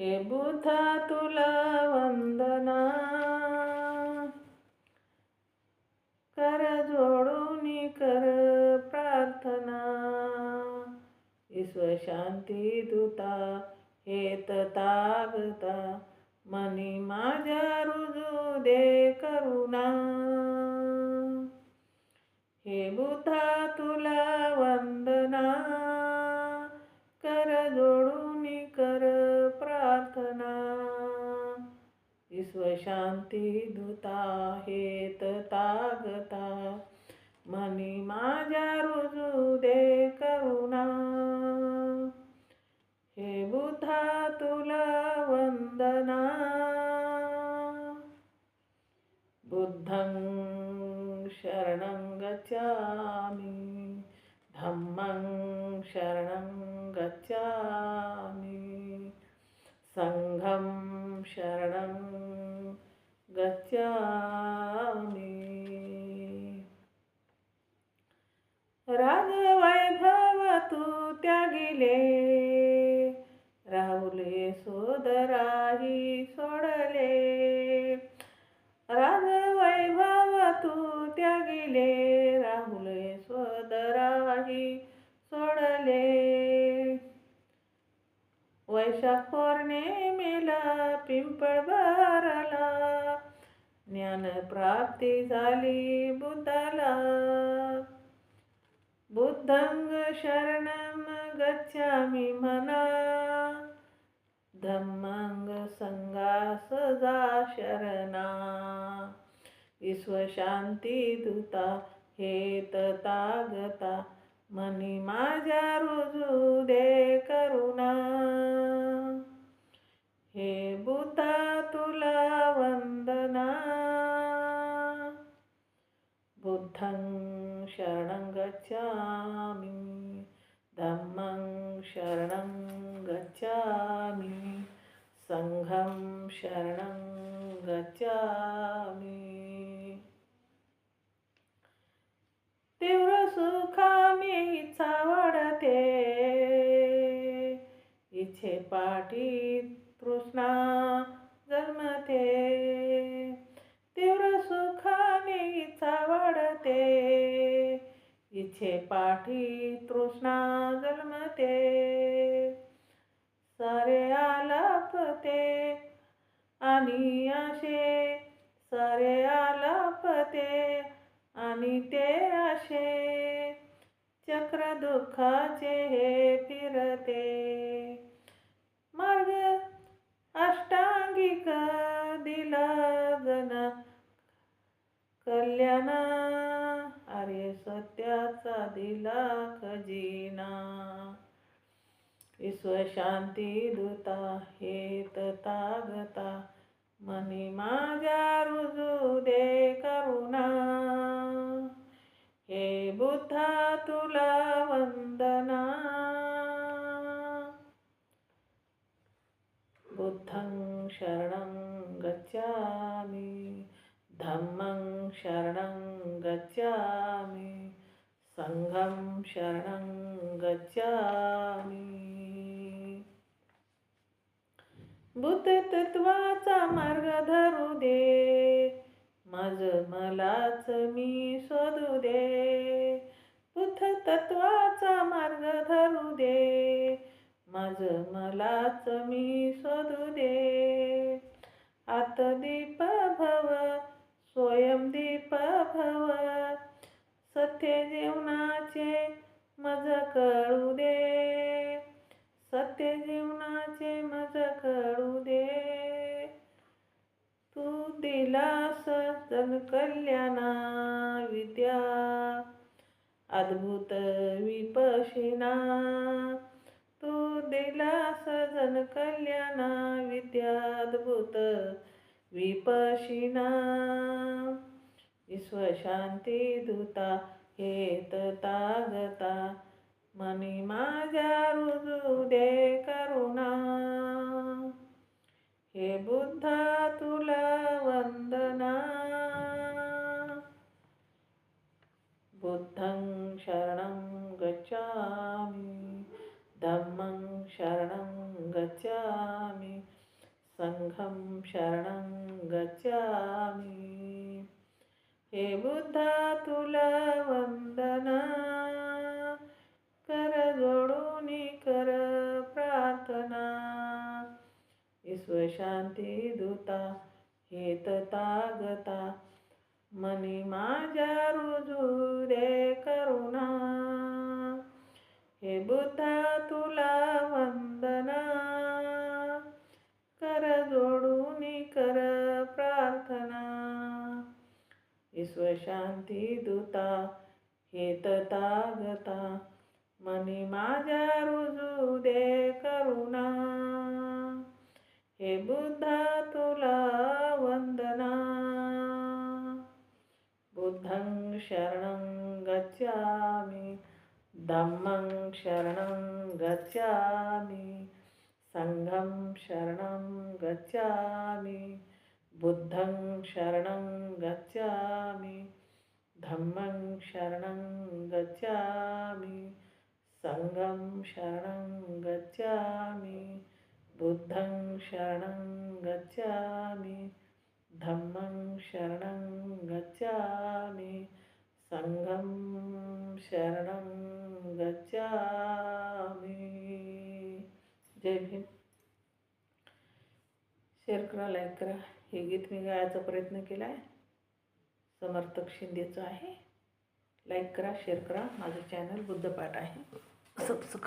हे बुद्धा तुला वंदना. कर जोडून कर प्रार्थना. ईश्वर शांती दूता हेत तागता. मनी माझ्या रुजू दे करुणा. हे बुद्धा तुला विश्वशांती धुता हेत तागता. मनी माझ्या रुजू दे करुणा. हे बुद्धा तुला वंदना. बुद्धं शरणं गच्छामि. धम्मं शरणं गच्छामि. त्यागिले राहुले सोदराही सोडले. रागवैभव तू त्यागिले. राहुले सोदराही सोडले. वैशाख पौर्णिमेला पिंपळ भरला ज्ञान प्राप्ती झाली बुद्धाला बुद्धंग शरण गच्छामि मना. धम्मंग संगास जा शरणा. ईश्वर शांती दूता हेत तागता. मनी माझ्या रुजू दे करुणा. हे बुता तुला वंदना. बुद्धं शरणं गच्छामि इच्छे पाठी तृष्णा जन्मते. तीव्र सुखाने इच्छा वाढते. इच्छे पाठी तृष्णा जन्मते. सारे आलापते आणि आशे. सारे आलापते आणि ते असे चक्र दुःखाचे हे फिरते मार्ग अष्टांगिक दिला जना कल्याण आर्य सत्याचा दिला खजिना. ईश्वर शांती दूता हेत तागता. मनी माझ्या शरणं गच्छामि. धम्मं शरणं गच्छामि. सङ्घं शरणं गच्छामि. बुद्धतत्वाचा मार्ग धरू दे. माझ मलाच मी शोधू दे. बुद्ध तत्वाचा मार्ग धरू दे. माझं मलाच मी शोधू दे. आतदीप भव स्वयंदीप भव सत्य जीवनाचे मज कळू दे. सत्य जीवनाचे मज कळू दे. तू दिलास जन कल्याणा विद्या अद्भुत विपशिना. दिलास जन कल्याणा विद्याद्भुत विपशिना. विश्वशांती दूता हेत तागता. मनी माझ्या रुजू दे करुणा. हे बुद्धा तू शरणं गच्छामि। हे बुद्धा तुला वंदना। कर जोडून कर प्रार्थना। शांती दूता हे तथागता मनी माझ्या रुजू दे करुणा। हे बुद्धा तुला विश्वशांती दूता हे मनी माझ्या रुजू दे करुणा. हे बुद्धा तुला वंदना. बुद्धं शरणं गच्छामि धम्मं शरणं गच्छामि संघं शरणं गच्छामि बुद्धं शरणं गच्छामि धम्मं शरणं गच्छामि सङ्गं शरणं गच्छामि बुद्धं शरणं गच्छामि धम्मं शरणं गच्छामि सङ्गं शरणं गच्छामि। जय भीम। शेअर करा लाईक करा. हे गीत मी गायचा प्रयत्न केला आहे समर्थक शिंदेचं आहे. लाईक करा शेअर करा. माझं चॅनल बुद्धपाठ आहे. सबस्क्राईब